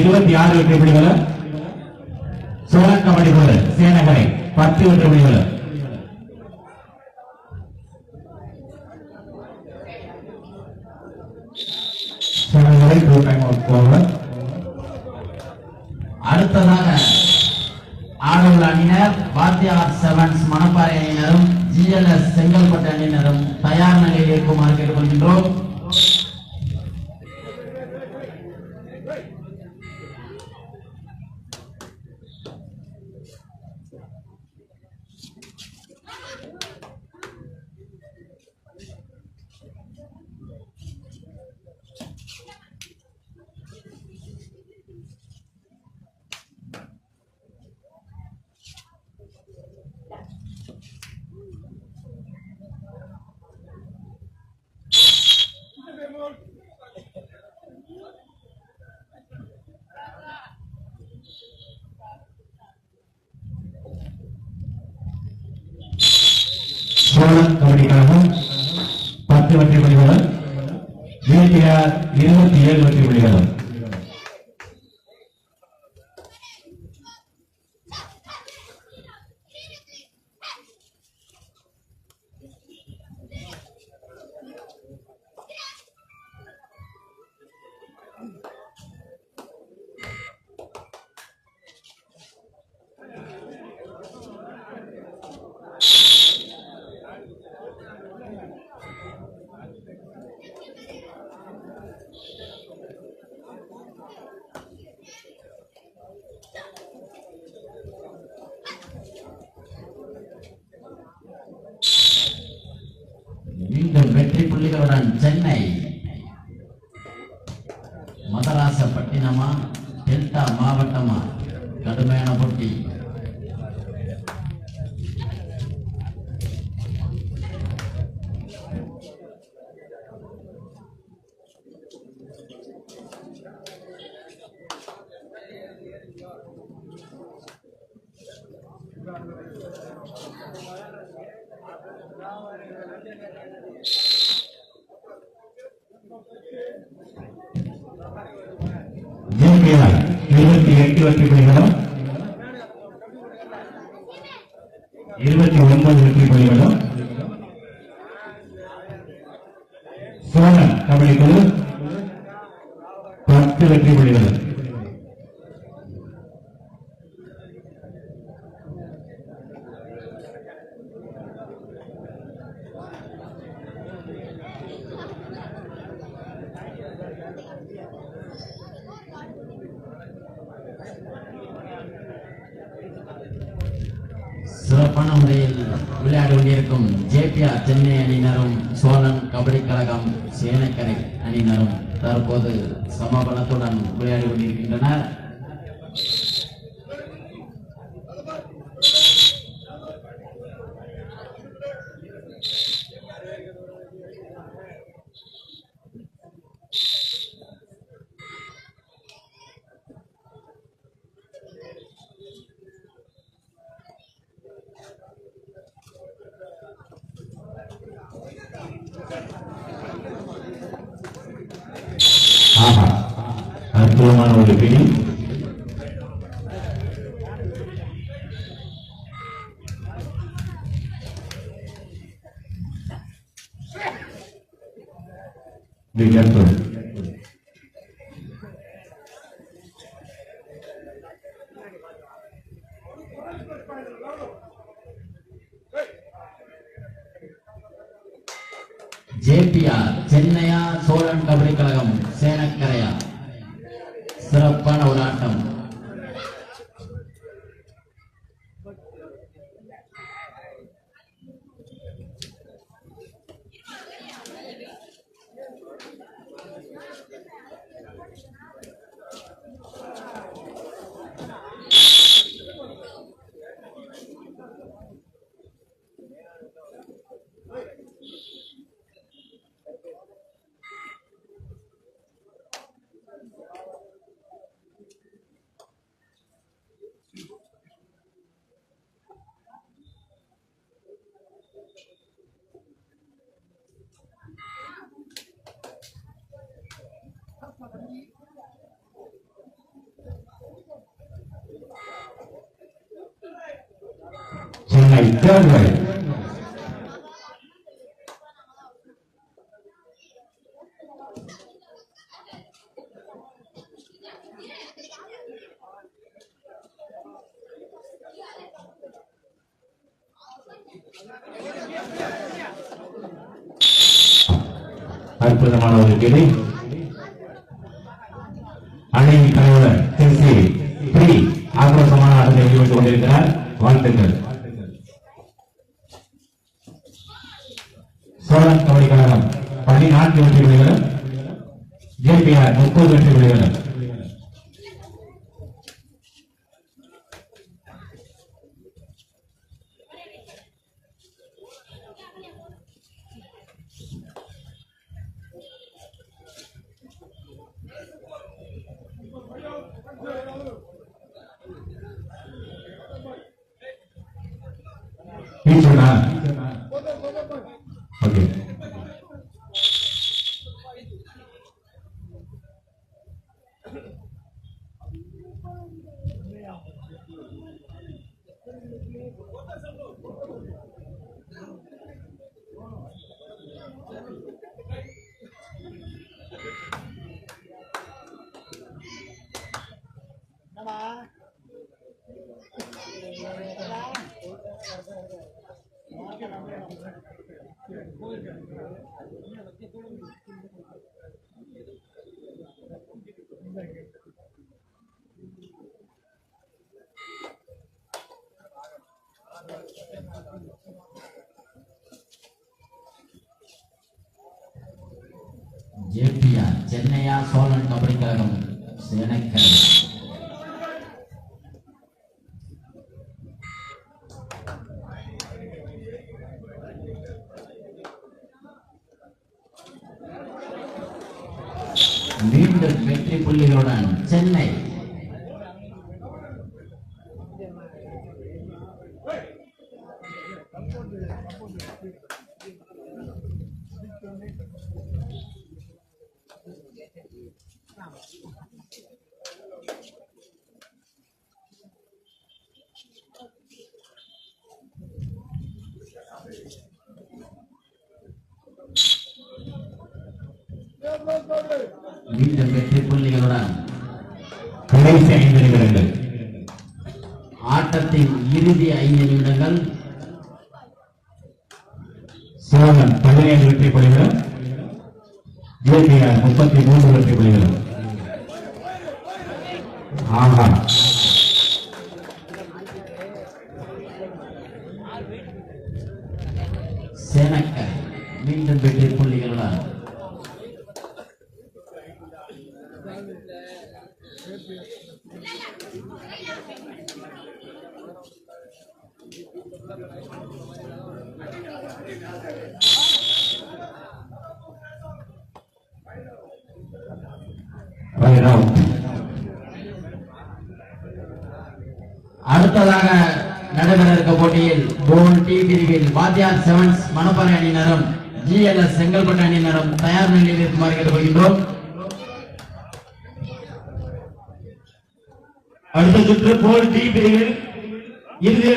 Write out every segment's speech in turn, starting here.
இருபத்தி ஆறு வெற்றி புள்ளிகளும் சோழன் கபடி போல சேனகரை பத்து வெற்றி புள்ளிகளும் சேனகரை டூ டைம் அவுட் போவர் அடுத்ததாக ஆடவர் அணியினர் வாத்தியார் செவன்ஸ் மணப்பாறை அணியினரும் ஜிஎல்எஸ் செங்கல்பட்டு அணியினரும் தயார் நிலையில் இருக்குமாறு கேட்டுக்கொள்கின்றோம். சோழன் கபடி பத்து வெற்றி புள்ளிகளும் இருபத்தி ஏழு வெற்றி புள்ளிகளும் மீண்டும் வெற்றி புள்ளிகளுடன் சென்னை மதராச பட்டினமா ஜேபிஆர் இருபத்தி எட்டு வெற்றி புள்ளிகளும் இருபத்தி ஒன்பது வெற்றி புள்ளிகளும். சோழன் கபடி குழு பத்து வெற்றி புள்ளிகளும் சிறப்பான முறையில் விளையாடி கொண்டிருக்கும் ஜேபிஆர் சென்னை அணியினரும் சோழன் கபடி கழகம் சேனக்கரை அணியினரும் தற்போது சமபலத்துடன் விளையாடி கொண்டிருக்கின்றனர் ஆஹா அற்புதமான ஒரு பிடி விகத்து ஜேபிஆர் சென்னையா சோழன் கபடி கழகம் சேனக்கரையா சிறப்பான ஒரு ஆட்டம். By third right. அற்புதமான ஒரு கிளை அணையின் தலைவர் திருச்சி பிரி ஆக்ரோஷமான ஆட்டத்தை ஈடுபட்டுக் கொண்டிருக்கிறார் வாழ்த்துக்கள் சோழன் கபடி கழகம் பதினான்கு வெற்றி புள்ளிகளும் ஜேபிஆர் முப்பது வெற்றி புள்ளிகளும் டீச்சர்னா ஓகே ஜேபிஆர் சென்னையா சோழன் கபடி கழகம் சேனைக்கழகம். மீண்டும் வெற்றி புள்ளிகளுடன் சென்னை. மீண்டும் வெற்றி புள்ளிகளுடன் கடைசி ஐந்து நிமிடங்கள் ஆட்டத்தின் இறுதி ஐந்து நிமிடங்கள் சோழன் பதினேழு வெற்றி புள்ளிகளும் முப்பத்தி மூன்று வெற்றி புள்ளிகளும் ஆஹா சேனக்க மீண்டும் வெற்றி புள்ளிகளுடன் you. அடுத்ததாக நடைபெற இருக்க போட்டியில் போன் டி பிரிவில் வாத்தியார் செவன்ஸ் மணப்பாறை அணியினரும் ஜிஎல்எஸ் செங்கல்பட்டு அணியினரும் தயார் நிலையில் இருக்குமாறு கேட்டுக்கொள்கின்றோம். அடுத்த சுற்று போல் டி பிரிவில் இறுதி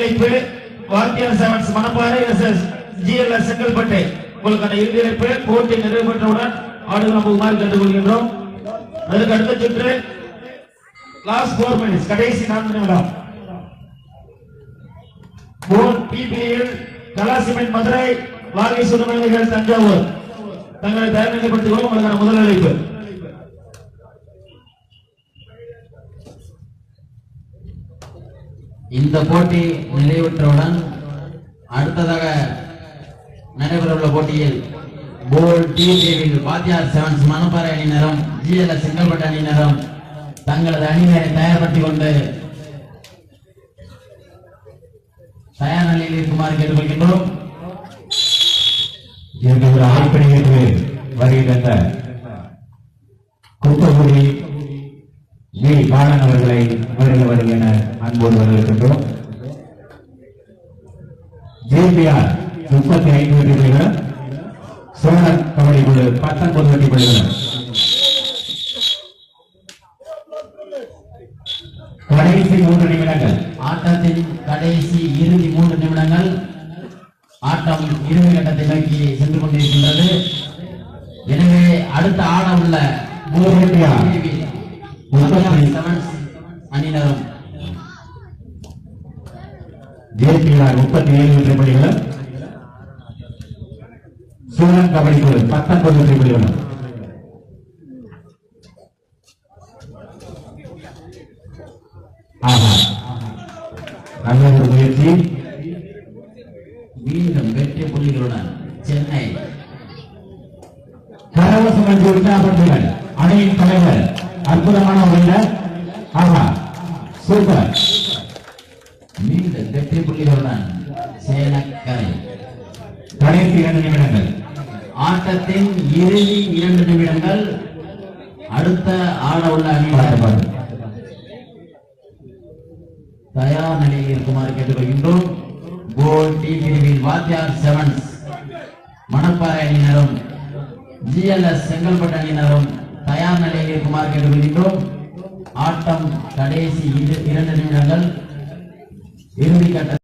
வாத்தியார் sevens Manapparai S GLS Chengalpattu. உங்களுக்கான இறுதி போட்டி நிறைவு பெற்றவுடன் ஆடுகளம் போகுமாறு கேட்டுக்கொள்கின்றோம். அதற்கு அடுத்த சுற்று லாஸ்ட் போர் மினிட்ஸ் கடைசி நான்கு நிமிடம். போன் டி பிரிவில் கலாசிமெண்ட் மதுரை வாகை சுடுமணிகள் தஞ்சாவூர். தங்களை தயார் நிலைப்படுத்திக் கொள்ளும் உங்களுக்கான முதல் அழைப்பு. இந்த போட்டி நிறைவுற்றவுடன் அடுத்ததாக நடைபெறவுள்ள போட்டியில் போல் டி பிரிவில் வாத்தியார் செவன்ஸ் மணப்பாறை அணியினரும் ஜிஎல்எஸ் செங்கல்பட்டு அணியினரும் தங்களது அணியினரை தயார்படுத்திக் கொண்டு தயார் நிலையில் இருக்குமாறு கேட்டுக்கொள்கின்றோம். இதற்கு ஒரு ஏற்று வருகின்ற குப்பகுடி வி. பாலன் அவர்களை வருக வருக என அன்போடு வரவேற்கின்றோம். ஜேபிஆர் முப்பத்தி ஐந்து வெற்றி புள்ளிகளும் சோழன் கபடி குழு பத்தொன்பது வெற்றி புள்ளிகளும் கடைசி மூன்று நிமிடங்கள். ஆட்டத்தின் கடைசி ஆட்டம் இறுதி கட்டத்தை நோக்கி சென்று கொண்டிருக்கின்றது. எனவே அடுத்த ஆட உள்ள அணியினரும் முப்பத்தி ஏழு வெற்றி புள்ளிகளும் சூழன் கபடி குழு பத்தொன்பது வெற்றி புள்ளிகளும் நல்ல ஒரு முயற்சி. வெற்றி சென்னை கரவச மஞ்சு உற்சாகப்படுத்துங்கள் அணையின் தலைவர் அற்புதமான முறையில் ஆஹா சூப்பர் மீண்டும் வெற்றி புள்ளிகளுடன் சேலக்கரை கடைசி இரண்டு நிமிடங்கள் ஆட்டத்தின் இறுதி இரண்டு நிமிடங்கள் அடுத்த ஆட உள்ள பார்த்து தயார் நிலையில் இருக்குமாறு கேட்டுக்கொள்கின்றோம் கோல் டி பிரிவில் வாத்தியார் செவன்ஸ் மணப்பாறை அணியினரும் ஜிஎல்எஸ் செங்கல்பட்டு அணியினரும் தயார் நிலையில் இருக்குமாறு கேட்டுக்கொள்கின்றோம். ஆட்டம் கடைசி இரு- இரண்டு நிமிடங்கள். இறுதி கட்ட